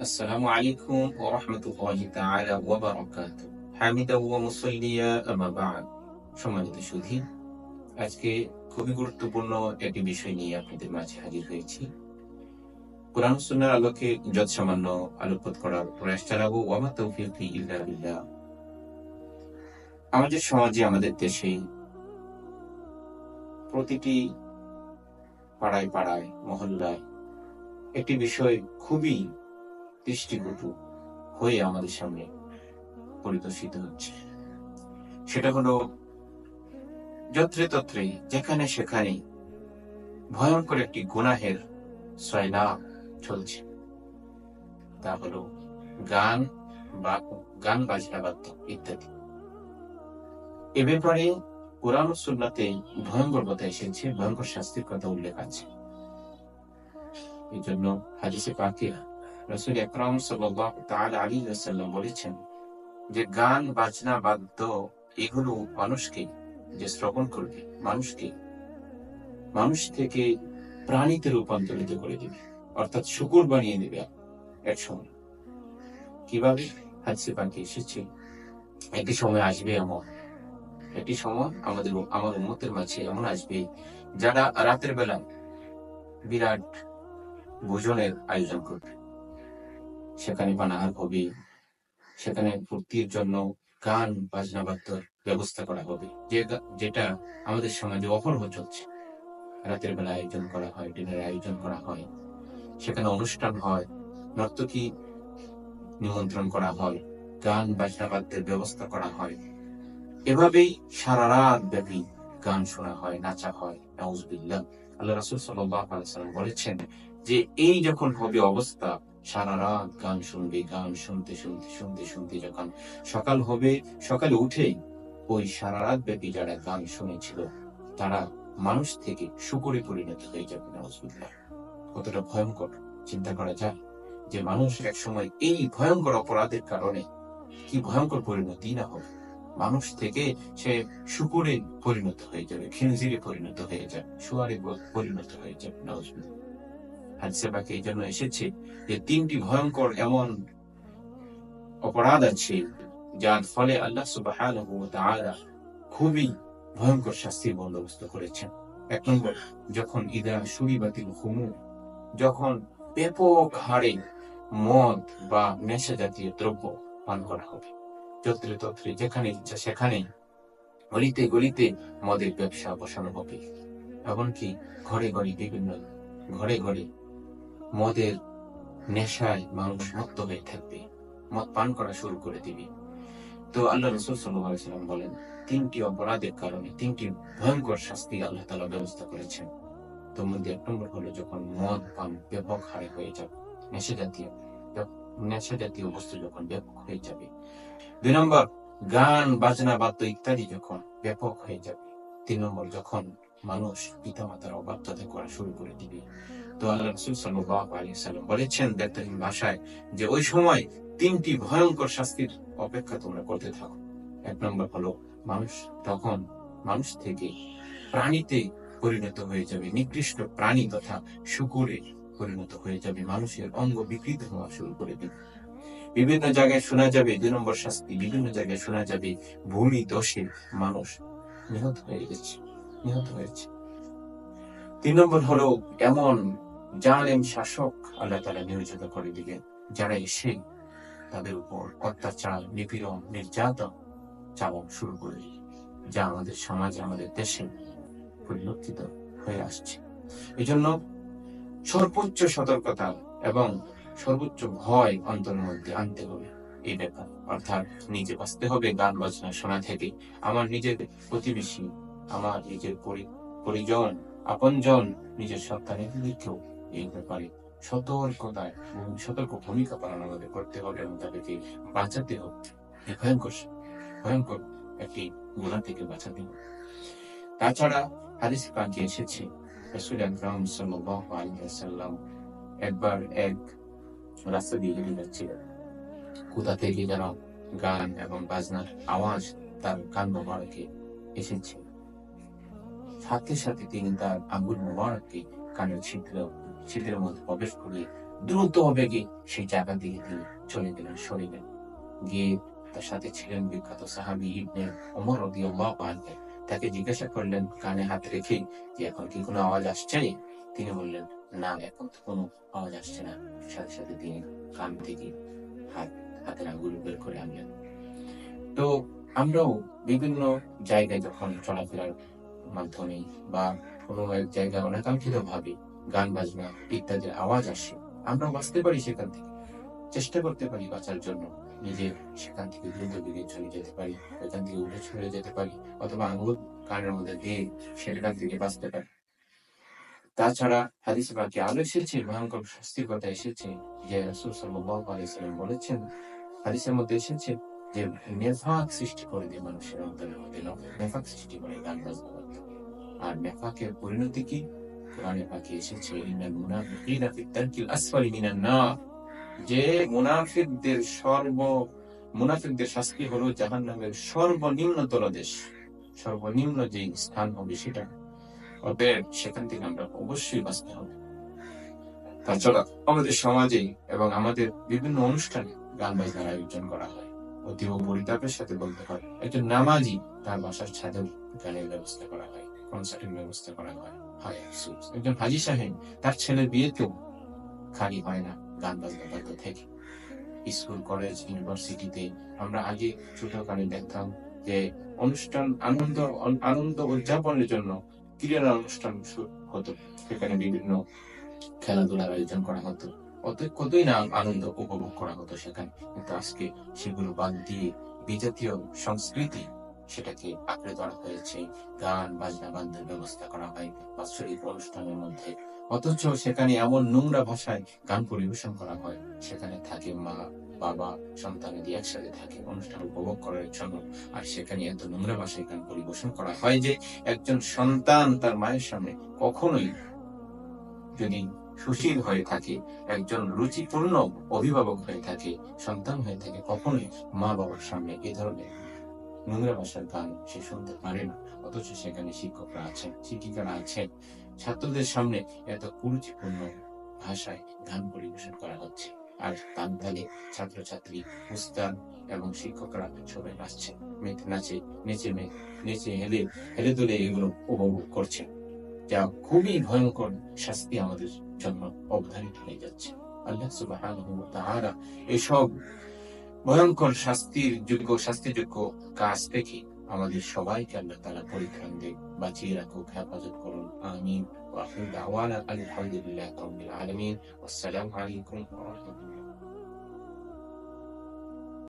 السلام عليكم ورحمة الله تعالى وبركاته حامدا ومصليا أما بعد সম্মানিত সুধী আজকে খুবই গুরুত্বপূর্ণ একটি বিষয় নিয়ে আপনাদের মাঝে হাজির হয়েছি কোরআন সুন্নাহর আলোকে যত সামান্য আলোকপাত করার প্রয়াস চালাবো ওয়ামা তৌফিকি ইল্লা বিল্লাহ আমাদের সমাজে আমাদের দেশে প্রতিটি পাড়ায় পাড়ায় মহল্লায় একটি বিষয় খুবই দৃষ্টিকটু হয়ে আমাদের সামনে পরিদর্শিত হচ্ছে। সেটা হলো যত্রে তত্রে যেখানে সেখানে ভয়ঙ্কর একটি গুনাহের সয়লা চলছে। তা হলো গান, বা গান বাজনা বাদ্য ইত্যাদি। এ ব্যাপারে কোরআন সুন্নাতে ভয়ঙ্কর কথা এসেছে, ভয়ঙ্কর শাস্তির কথা উল্লেখ আছে। এই জন্য হাদিসে পাকে রসুল আলী সাল্লাম বলেছেন যে গান, বাজনা, বাদ্য, এগুলো মানুষকে যে শ্রবণ করবে, মানুষকে মানুষ থেকে প্রাণীতে রূপান্তরিত করে দেবে, অর্থাৎ শুকুর বানিয়ে দেবে এক সময়। কীভাবে? হাদিসে পাকে এসেছে, একটি সময় আসবে এমন, একটি সময় আমাদের আমার উন্মতের মাঝে এমন আসবে যারা রাতের বেলা বিরাট ভোজনের আয়োজন করবে। সেখানে পানাহার হবে। সেখানে ফুর্তির জন্য গান, বাজনা, বাদ্যর ব্যবস্থা করা হবে। যে যেটা আমাদের সমাজে অপরহ চলছে। রাতের বেলা আয়োজন করা হয় দিনের আয়োজন করা হয়। সেখানে অনুষ্ঠান হয়, নর্তকী নিমন্ত্রণ করা হয়, গান, বাজনা, বাদ্যের ব্যবস্থা করা হয়। এভাবেই সারা রাত ব্যাপী গান শোনা হয়, নাচা হয়। নাউজবিল্লাহ। আল্লাহ রাসূল সাল্লাম বলেছেন যে এই যখন হবে অবস্থা সারা রাত গান শুনবে, গান শুনতে শুনতে শুনতে শুনতে যখন সকাল হবে, সকালে উঠেই ওই সারা রাত ব্যাপী যারা গান শুনেছিল, তারা মানুষ থেকে শুকুরে পরিণত হয়ে যাবে, নাউজবিল্লাহ। কতটা ভয়ঙ্কর চিন্তা করা যায় যে মানুষ এক সময় এই ভয়ঙ্কর অপরাধের কারণে কি ভয়ঙ্কর পরিণতি না হবে। মানুষ থেকে সে শুকুরে পরিণত হয়ে যাবে খিনজিরে পরিণত হয়ে যাবে শুয়ারে পরিণত হয়ে যাবে, নাউজবিল্লাহ। হাদিসে এই জন্য এসেছে যে তিনটি ভয়ঙ্কর এমন অপরাধ আছে, যার ফলে আল্লাহ তাআলা খুবই ভয়ঙ্কর শাস্তির বন্দোবস্ত করেছেন। এক নম্বর, যখন ইদা সুরিবাতিল হুমু যখন ব্যাপক হারে মদ বা নেশা জাতীয় দ্রব্য পান করা হবে, যত্রে তত্রে যেখানে ইচ্ছা সেখানে গলিতে গলিতে মদের ব্যবসা বসানো হবে। এমনকি ঘরে ঘরে বিভিন্ন, ঘরে ঘরে মদের নেশায় মানুষ মত্ত হয়ে থাকবে। মদ পান করা শুরু করে দিবে। তো আল্লাহ রসুল সাল্লাম বলেন, তিনটি অপরাধের কারণে, তিনটি ভয়ঙ্কর শাস্তি আল্লাহ তালা ব্যবস্থা করেছেন। তোর মধ্যে এক নম্বর হলো যখন মদ পান ব্যাপক হারে হয়ে যাবে নেশা জাতীয় নেশা জাতীয় বস্তু যখন ব্যাপক হয়ে যাবে। দুই নম্বর, গান, বাজনা, বাদ্য ইত্যাদি যখন ব্যাপক হয়ে যাবে। তিন নম্বর, যখন মানুষ পিতা পিতামাতার অবাধ্যতা করা শুরু করে দিবে। রসুল সাল্লাল্লাহু আলাইহি সাল্লাম বলেছেন ভাষায় যে ওই সময় তিনটি ভয়ঙ্কর শাস্তির অপেক্ষা তোমরা করতে থাকো। এক নম্বর হলো মানুষ তখন মানুষ থেকে প্রাণীতে পরিণত হয়ে যাবে, নিকৃষ্ট প্রাণী তথা শুকুরে পরিণত হয়ে যাবে, মানুষের অঙ্গ বিকৃত হওয়া শুরু করে দেবে। বিভিন্ন জায়গায় শোনা যাবে দুই নম্বর শাস্তি, বিভিন্ন জায়গায় শোনা যাবে ভূমি দোষে মানুষ নিহত হয়ে গেছে, নিহত হয়েছে। তিন নম্বর হলো এমন জালেম শাসক আল্লাহ তালা নিয়োজিত করে দিলেন যারা এসে তাদের উপর অত্যাচার, নিপীড়ন, নির্যাতন চালন শুরু করে যা আমাদের সমাজে, আমাদের দেশে পরিলক্ষিত হয়ে আসছে। এই জন্য সর্বোচ্চ সতর্কতা এবং সর্বোচ্চ ভয় অন্তরের মধ্যে আনতে হবে এই ব্যাপার। অর্থাৎ নিজে বাঁচতে হবে, গান বাজনা শোনা থেকে। আমার নিজের প্রতিবেশী, আমার নিজের পরি- পরিজন, আপনজন নিজের সন্তানেরকেও এই ব্যাপারে সতর্কতায় সতর্ক ভূমিকা পালন আমাদের করতে হবে এবং তাদেরকে বাঁচাতে হবে। ভয়ঙ্কর ভয়ঙ্কর একটি গুণা থেকে বাঁচাতে হবে। তাছাড়া হাদিস পাকে এসেছে, রাসূল আকরাম সাল্লাল্লাহু আলাইহি একবার এক রাস্তা দিয়ে হেঁটে যাচ্ছিলেন কোথা থেকে যেন গান এবং বাজনার আওয়াজ তার কান মোবারকে এসেছে। সাথে সাথে তিনি তার আঙ্গুল মোবারককে কানের ছিদ্র ছিদ্রের মধ্যে প্রবেশ করে দ্রুত বেগে সেই জায়গা দিকে তিনি চলে গেলেন সরিলেন গিয়ে তার সাথে ছিলেন বিখ্যাত সাহাবি ইবনে ওমর রাদিয়াল্লাহু আনহু। তাকে জিজ্ঞাসা করলেন কানে হাত রেখে যে, এখন কি কোনো আওয়াজ আসছে? তিনি বললেন, না, এখন তো কোনো আওয়াজ আসছে না। সাথে সাথে তিনি কান থেকে হাত, হাতের আঙ্গুল বের করে আনলেন। তো আমরাও বিভিন্ন জায়গায় যখন চলাফেরার মাধ্যমে বা কোনো এক জায়গায় অনাকাঙ্ক্ষিত ভাবে গান বাজনা, ইত্যাদির আওয়াজ আসে। আমরা বাঁচতে পারি সেখান থেকে। চেষ্টা করতে পারি বাঁচার জন্য। নিজে সেখান থেকে দ্রুত বেরিয়ে চলে যেতে পারি ওইখান থেকে উঠে ছড়ে যেতে পারি, অথবা আঙুল কানের মধ্যে দিয়ে সেখান থেকে বাঁচতে পারি। তাছাড়া হাদিস বাকি আরও এসেছে? ভয়ঙ্কর শাস্তির কথা এসেছে। যে রসুল সাল্লাম বলেছেন, হাদিসের মধ্যে এসেছে যে নেফাক সৃষ্টি করে দিয়ে মানুষের অন্তরের মধ্যে নেফাক সৃষ্টি করে গান বাজনা। আর নেফাকের পরিণতি কি? কোরআনে পাকে এসেছে ইন্নাল মুনাফিকিনা ফি মিনান নার। যে মুনাফিকদের সর্ব, মুনাফিকদের শাস্তি হলো জাহান্নামের সর্বনিম্ন তলদেশ, সর্বনিম্ন যে স্থান হবে সেটা। অতএব সেখান থেকে আমরা অবশ্যই বাঁচতে হবে। তাছাড়া আমাদের সমাজে এবং আমাদের বিভিন্ন অনুষ্ঠানে গান বাজনার আয়োজন করা হয়। অতীব পরিতাপের সাথে বলতে হয়, একজন নামাজি তার বাসার ছাদে গানের ব্যবস্থা করা হয়, কনসার্টের ব্যবস্থা করা হয়। হায় একজন হাজি সাহেব তার ছেলের বিয়েতেও খালি হয় না গান বাজনা বাদ্য থেকে স্কুল কলেজ ইউনিভার্সিটিতে আমরা আগে ছোটকালে দেখতাম যে অনুষ্ঠান আনন্দ আনন্দ উদযাপনের জন্য ক্রীড়া অনুষ্ঠান হতো সেখানে বিভিন্ন খেলাধুলার আয়োজন করা হতো অত কতই না আনন্দ উপভোগ করা হতো সেখানে কিন্তু আজকে সেগুলো বাদ দিয়ে বিজাতীয় সংস্কৃতি সেটাকে আঁকড়ে ধরা হয়েছে। গান, বাজনা বান্ধব ব্যবস্থা করা হয় বাৎসরিক অনুষ্ঠানের মধ্যে। অথচ সেখানে এমন নোংরা ভাষায় গান পরিবেশন করা হয়। সেখানে থাকে মা, বাবা সন্তানেরই একসাথে থাকে, অনুষ্ঠান উপভোগ করার জন্য আর সেখানে এত নোংরা ভাষায় গান পরিবেশন করা হয় যে একজন সন্তান তার মায়ের সামনে কখনোই যদি সুশীল হয়ে থাকে, একজন রুচিপূর্ণ অভিভাবক হয়ে থাকে, সন্তান হয়ে থাকে, কখনোই মা বাবার সামনে এ ধরনের নোংরা ভাষার গান সে শুনতে পারে না। অথচ সেখানে শিক্ষকরা আছেন, শিক্ষিকারা আছেন। ছাত্রদের সামনে এত কুরুচিপূর্ণ ভাষায় গান পরিবেশন করা হচ্ছে। আর তার তালে ছাত্রছাত্রী উস্তাদ এবং শিক্ষকরা সবাই নাচছে, মেতে নাচে, নেচে মে নেচে হেলে হেলে দুলে এগুলো উপভোগ করছে। যা খুবই ভয়ঙ্কর শাস্তি আমাদের জন্য অবধারিত হয়ে যাচ্ছে। আল্লাহ ওয়া তাআলা এসব ভয়ঙ্কর শাস্তির যোগ্য শাস্তিযোগ্য কাজ থেকে আমাদের সবাইকে আল্লাহ তাআলা পরিত্রাণ দেখ বাঁচিয়ে রাখুক হেফাজত করুন আমিন ওয়া আখির দাওয়ানা আলহামদুলিল্লাহি রাব্বিল আলামিন আসসালামু আলাইকুম ওয়া রাহমাতুল্লাহ